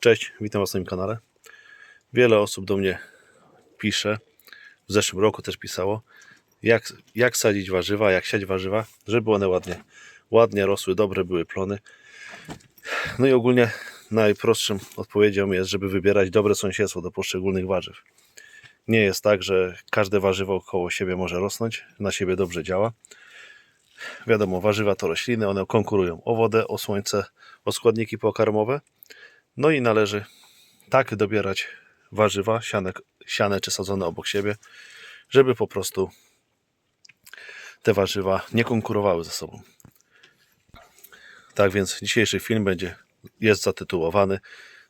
Cześć, witam Was na moim kanale. Wiele osób do mnie pisze, w zeszłym roku też pisało, jak, jak sadzić warzywa, jak siać warzywa, żeby one ładnie, ładnie rosły, dobre były plony. No i ogólnie najprostszym odpowiedzią jest, żeby wybierać dobre sąsiedztwo do poszczególnych warzyw. Nie jest tak, że każde warzywo koło siebie może rosnąć, na siebie dobrze działa. Wiadomo, warzywa to rośliny, one konkurują o wodę, o słońce, o składniki pokarmowe. No i należy tak dobierać warzywa, siane, siane czy sadzone obok siebie, żeby po prostu te warzywa nie konkurowały ze sobą. Tak więc dzisiejszy film będzie, jest zatytułowany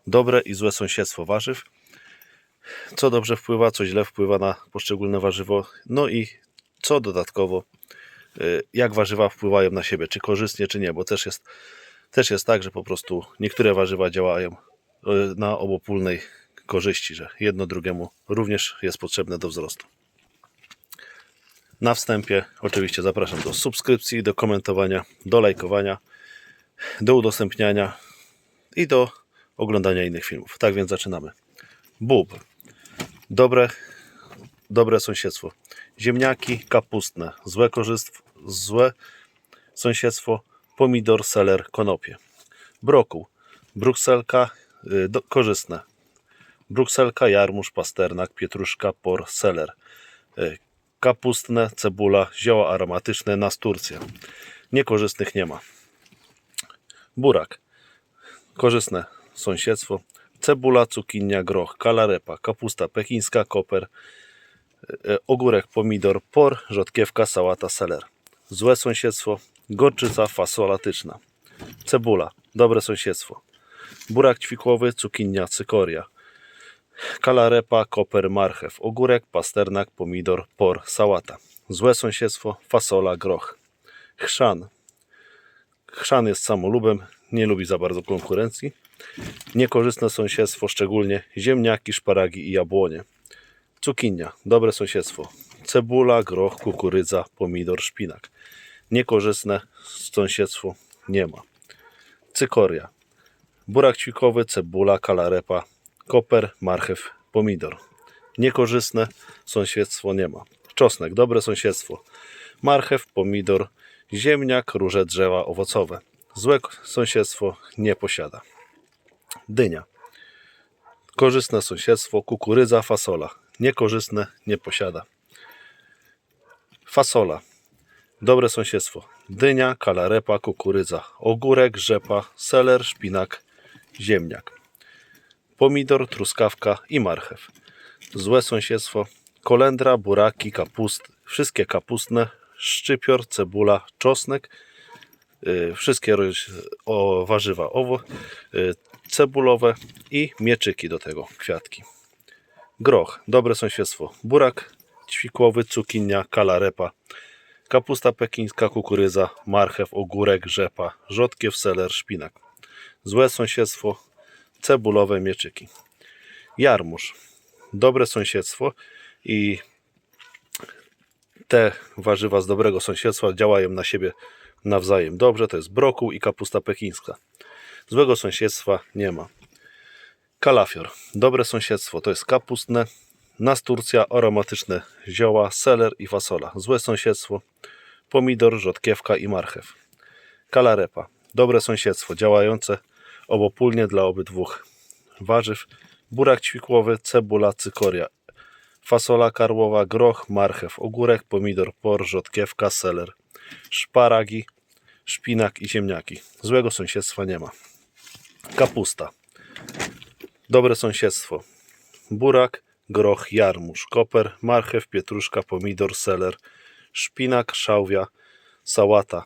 Dobre i złe sąsiedztwo warzyw. Co dobrze wpływa, co źle wpływa na poszczególne warzywo, no i co dodatkowo, y, jak warzywa wpływają na siebie, czy korzystnie, czy nie, bo też jest, też jest tak, że po prostu niektóre warzywa działają na obopólnej korzyści, że jedno drugiemu również jest potrzebne do wzrostu. Na wstępie oczywiście zapraszam do subskrypcji, do komentowania, do lajkowania, do udostępniania i do oglądania innych filmów. Tak więc zaczynamy. Bób. Dobre, dobre sąsiedztwo. Ziemniaki kapustne. Złe korzystwo, złe sąsiedztwo. Pomidor, seler, konopie. Brokuł. Brukselka do, korzystne. Brukselka, jarmuż, pasternak, pietruszka, por, seler. Y, Kapustne, cebula, zioła aromatyczne, nasturcja. Niekorzystnych nie ma. Burak. Korzystne sąsiedztwo. Cebula, cukinia, groch, kalarepa, kapusta pekińska, koper, e, ogórek, pomidor, por, rzodkiewka, sałata, seler. Złe sąsiedztwo. Gorczyca, fasola tyczna. Cebula. Dobre sąsiedztwo. Burak ćwikłowy, cukinia, cykoria. Kalarepa, koper, marchew, ogórek, pasternak, pomidor, por, sałata. Złe sąsiedztwo, fasola, groch. Chrzan. Chrzan jest samolubem, nie lubi za bardzo konkurencji. Niekorzystne sąsiedztwo, szczególnie ziemniaki, szparagi i jabłonie. Cukinia, dobre sąsiedztwo. Cebula, groch, kukurydza, pomidor, szpinak. Niekorzystne sąsiedztwo nie ma. Cykoria. Burak ćwikowy, cebula, kalarepa, koper, marchew, pomidor. Niekorzystne sąsiedztwo nie ma. Czosnek, dobre sąsiedztwo. Marchew, pomidor, ziemniak, róże drzewa owocowe. Złe sąsiedztwo nie posiada. Dynia. Korzystne sąsiedztwo, kukurydza, fasola. Niekorzystne nie posiada. Fasola. Dobre sąsiedztwo. Dynia, kalarepa, kukurydza, ogórek, rzepa, seler, szpinak, ziemniak. Pomidor, truskawka i marchew. Złe sąsiedztwo. Kolendra, buraki, kapust, wszystkie kapustne, szczypior, cebula, czosnek, y, wszystkie o, warzywa owo, y, cebulowe i mieczyki do tego, kwiatki. Groch, dobre sąsiedztwo. Burak ćwikłowy, cukinia, kalarepa, kapusta pekińska, kukurydza, marchew, ogórek, rzepa, rzodkiew, seler, szpinak. Złe sąsiedztwo, cebulowe mieczyki. Jarmuż, dobre sąsiedztwo i te warzywa z dobrego sąsiedztwa działają na siebie nawzajem dobrze. To jest brokuł i kapusta pekińska. Złego sąsiedztwa nie ma. Kalafior. Dobre sąsiedztwo to jest kapustne, nasturcja, aromatyczne zioła, seler i fasola. Złe sąsiedztwo pomidor, rzodkiewka i marchew. Kalarepa. Dobre sąsiedztwo działające obopólnie dla obydwu warzyw. Burak ćwikłowy, cebula, cykoria. Fasola karłowa, groch, marchew, ogórek, pomidor, por, rzodkiewka, seler. Szparagi, szpinak i ziemniaki. Złego sąsiedztwa nie ma. Kapusta. Dobre sąsiedztwo. Burak, groch, jarmuż, koper, marchew, pietruszka, pomidor, seler, szpinak, szałwia, sałata,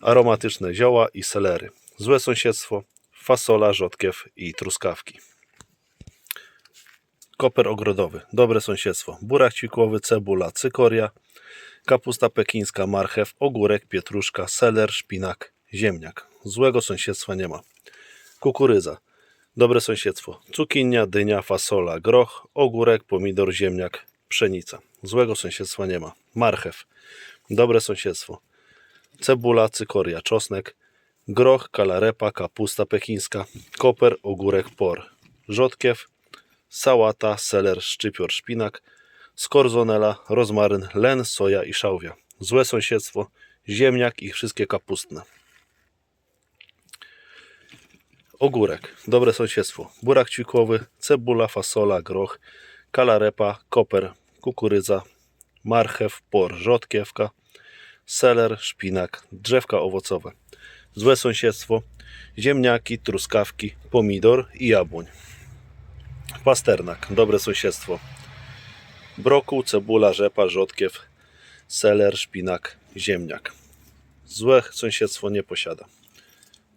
aromatyczne zioła i selery. Złe sąsiedztwo. Fasola, rzodkiew i truskawki. Koper ogrodowy. Dobre sąsiedztwo. Burak ćwikłowy, cebula, cykoria, kapusta pekińska, marchew, ogórek, pietruszka, seler, szpinak, ziemniak. Złego sąsiedztwa nie ma. Kukurydza. Dobre sąsiedztwo. Cukinia, dynia, fasola, groch, ogórek, pomidor, ziemniak, pszenica. Złego sąsiedztwa nie ma. Marchew. Dobre sąsiedztwo. Cebula, cykoria, czosnek. groch, kalarepa, kapusta pekińska, koper, ogórek, por, rzodkiew, sałata, seler, szczypior, szpinak, skorzonela, rozmaryn, len, soja i szałwia. Złe sąsiedztwo, ziemniak i wszystkie kapustne. Ogórek, dobre sąsiedztwo, burak ćwikłowy, cebula, fasola, groch, kalarepa, koper, kukurydza, marchew, por, rzodkiewka, seler, szpinak, drzewka owocowe. Złe sąsiedztwo, ziemniaki, truskawki, pomidor i jabłoń. Pasternak, dobre sąsiedztwo, brokuł, cebula, rzepa, rzodkiew, seler, szpinak, ziemniak. Złe sąsiedztwo nie posiada.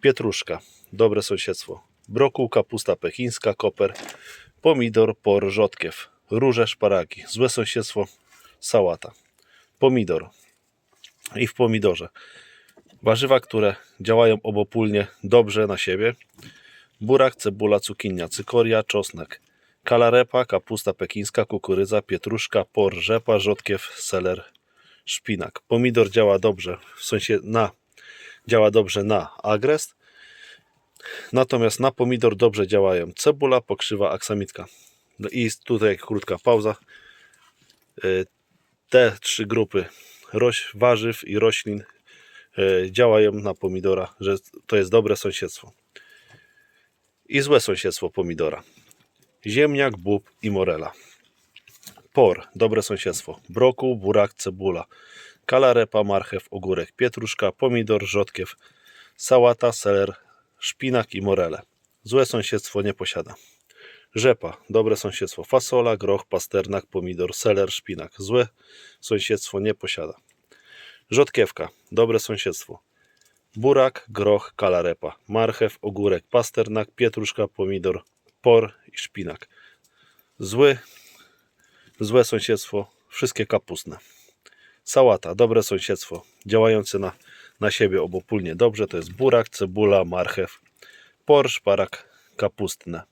Pietruszka, dobre sąsiedztwo. Brokuł, kapusta pechińska, koper, pomidor, por, rzodkiew, róże, szparagi. Złe sąsiedztwo, sałata. Pomidor. I w pomidorze. Warzywa, które działają obopólnie dobrze na siebie. Burak, cebula, cukinia, cykoria, czosnek. Kalarepa, kapusta pekińska, kukurydza, pietruszka, por, rzepa, rzodkiew, seler, szpinak. Pomidor działa dobrze, w sensie na, działa dobrze na agrest, natomiast na pomidor dobrze działają cebula, pokrzywa, aksamitka. No i tutaj krótka pauza. Y, Te trzy grupy roś, warzyw i roślin y, działają na pomidora, że to jest dobre sąsiedztwo. I złe sąsiedztwo pomidora. Ziemniak, bób i morela. Por, dobre sąsiedztwo. Brokuł, burak, cebula. Kalarepa, marchew, ogórek, pietruszka, pomidor, rzodkiew, sałata, seler, szpinak i morele. Złe sąsiedztwo nie posiada. Rzepa, dobre sąsiedztwo. Fasola, groch, pasternak, pomidor, seler, szpinak. Złe sąsiedztwo nie posiada. Rzodkiewka, dobre sąsiedztwo. Burak, groch, kalarepa, marchew, ogórek, pasternak, pietruszka, pomidor, por i szpinak. Zły, złe sąsiedztwo, wszystkie kapustne. Sałata, dobre sąsiedztwo, działające na, na siebie obopólnie dobrze, to jest burak, cebula, marchew, por, szparak, kapustne.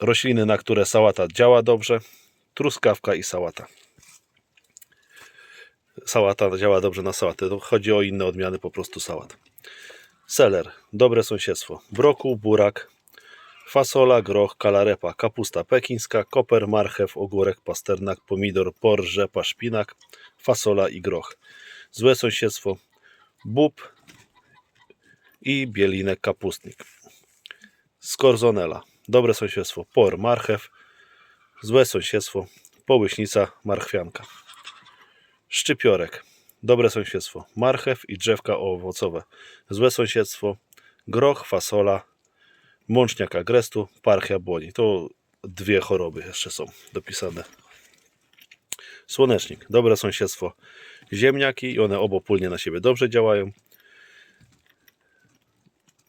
Rośliny, na które sałata działa dobrze, truskawka i sałata. Sałata działa dobrze na sałatę, to chodzi o inne odmiany po prostu sałat. Seler, dobre sąsiedztwo, brokuł, burak, fasola, groch, kalarepa, kapusta pekińska, koper, marchew, ogórek, pasternak, pomidor, por, rzepa, szpinak, fasola i groch. Złe sąsiedztwo, bób i bielinek kapustnik. Skorzonela, dobre sąsiedztwo, por, marchew, złe sąsiedztwo, połyśnica, marchwianka. Szczypiorek, dobre sąsiedztwo, marchew i drzewka owocowe. Złe sąsiedztwo, groch, fasola, mączniak agrestu, parchia błoni. To dwie choroby jeszcze są dopisane. Słonecznik, dobre sąsiedztwo, ziemniaki i one obopólnie na siebie dobrze działają.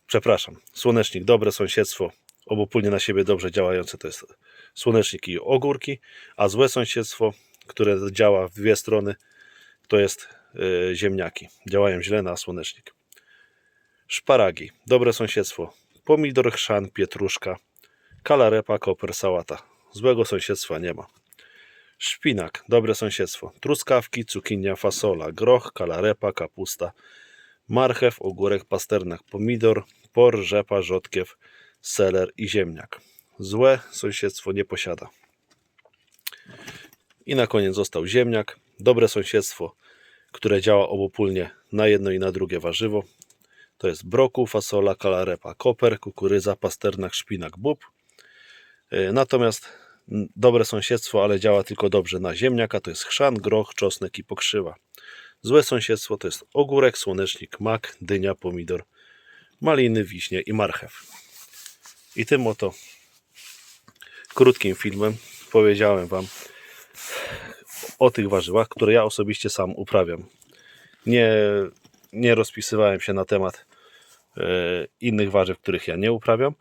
Przepraszam, słonecznik, dobre sąsiedztwo, obopólnie na siebie dobrze działające to jest słonecznik i ogórki, a złe sąsiedztwo, które działa w dwie strony, to jest y, ziemniaki. Działają źle na słonecznik. Szparagi, dobre sąsiedztwo, pomidor, chrzan, pietruszka, kalarepa, koper, sałata. Złego sąsiedztwa nie ma. Szpinak, dobre sąsiedztwo, truskawki, cukinia, fasola, groch, kalarepa, kapusta, marchew, ogórek, pasternak, pomidor, por, rzepa, rzodkiew, seler i ziemniak. Złe sąsiedztwo nie posiada. I na koniec został ziemniak. Dobre sąsiedztwo, które działa obopólnie na jedno i na drugie warzywo. To jest brokuł, fasola, kalarepa, koper, kukurydza, pasternak, szpinak, bób. Yy, Natomiast dobre sąsiedztwo, ale działa tylko dobrze na ziemniaka, to jest chrzan, groch, czosnek i pokrzywa. Złe sąsiedztwo to jest ogórek, słonecznik, mak, dynia, pomidor, maliny, wiśnie i marchew. I tym oto krótkim filmem powiedziałem Wam o tych warzywach, które ja osobiście sam uprawiam. Nie, nie rozpisywałem się na temat e, innych warzyw, których ja nie uprawiam.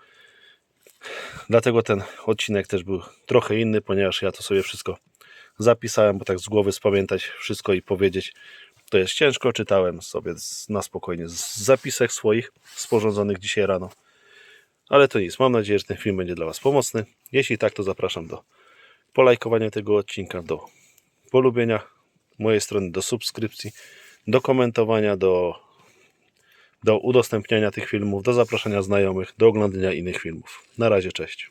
Dlatego ten odcinek też był trochę inny, ponieważ ja to sobie wszystko zapisałem, bo tak z głowy spamiętać wszystko i powiedzieć to jest ciężko. Czytałem sobie na spokojnie z zapisek swoich sporządzonych dzisiaj rano. Ale to nic. Mam nadzieję, że ten film będzie dla Was pomocny. Jeśli tak, to zapraszam do polajkowania tego odcinka, do polubienia mojej strony, do subskrypcji, do komentowania, do do udostępniania tych filmów, do zapraszania znajomych, do oglądania innych filmów. Na razie, cześć.